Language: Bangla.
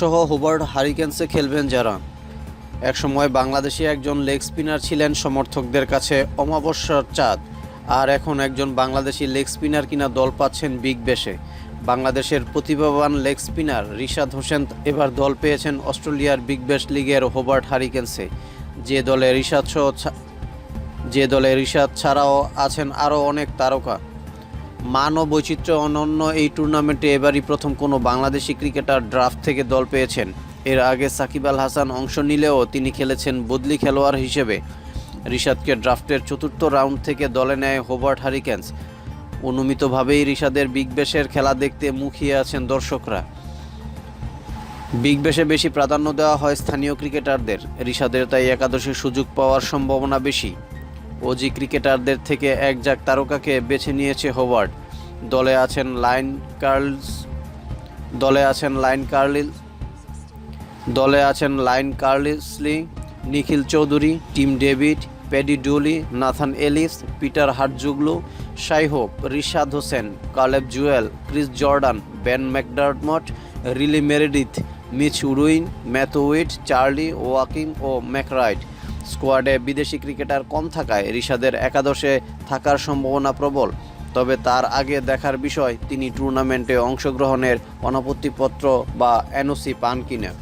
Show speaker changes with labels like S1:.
S1: সহ হুবার্ট হারিকেন্সে খেলবেন যারা একসময় বাংলাদেশি একজন লেগ স্পিনার ছিলেন সমর্থকদের কাছে অমাবস্যার চাঁদ, আর এখন একজন বাংলাদেশি লেগ স্পিনার কিনা দল পাচ্ছেন বিগ বেশে। বাংলাদেশের প্রতিভাবান লেগ স্পিনার রিশাদ হোসেন এবার দল পেয়েছেন অস্ট্রেলিয়ার বিগ ব্যাশ লিগের হোবার্ট হারিকেন্সে। যে দলে রিশাদ সহ যে দলে রিশাদ ছাড়াও আছেন আরও অনেক তারকা। মান ও বৈচিত্র্য অনন্য এই টুর্নামেন্টে এবারই প্রথম কোনো বাংলাদেশি ক্রিকেটার ড্রাফট থেকে দল পেয়েছেন। এর আগে সাকিব আল হাসান অংশ নিলেও তিনি খেলেছেন বদলি খেলোয়াড় হিসেবে। রিশাদকে ড্রাফটের চতুর্থ রাউন্ড থেকে দলে নেয় হোবার্ট হারিকেন্স। অনুমিতভাবেই রিশাদের বিগ ব্যাশের খেলা দেখতে মুখিয়ে আছেন দর্শকরা। বিগ ব্যাশে বেশি প্রাধান্য দেওয়া হয় স্থানীয় ক্রিকেটারদের। রিশাদের তাই একাদশে সুযোগ পাওয়ার সম্ভাবনা বেশি। ওজি ক্রিকেটারদের থেকে এক তারকাকে বেছে নিয়েছে হোবার্ট। দলে আছেন লাইন কার্লস, দলে আছেন লাইন কার্লিল, দলে আছেন Ian Carlisle, Nikhil Chaudhary, Tim David, Paddy Dooley, Nathan Ellis, Peter Hatzoglou Shai Hope Rishad Hossain, Caleb Jewell, Chris Jordan Ben McDermott, Riley Meredith, Mitch Owen Matthew Wade Charlie Wakim ও ম্যাকরাইট। স্কোয়াডে বিদেশি ক্রিকেটার কম থাকায় রিশাদের একাদশে থাকার সম্ভাবনা প্রবল। তবে তার আগে দেখার বিষয়, তিনি টুর্নামেন্টে অংশগ্রহণের অনাপত্তিপত্র বা এনওসি পান কিনা।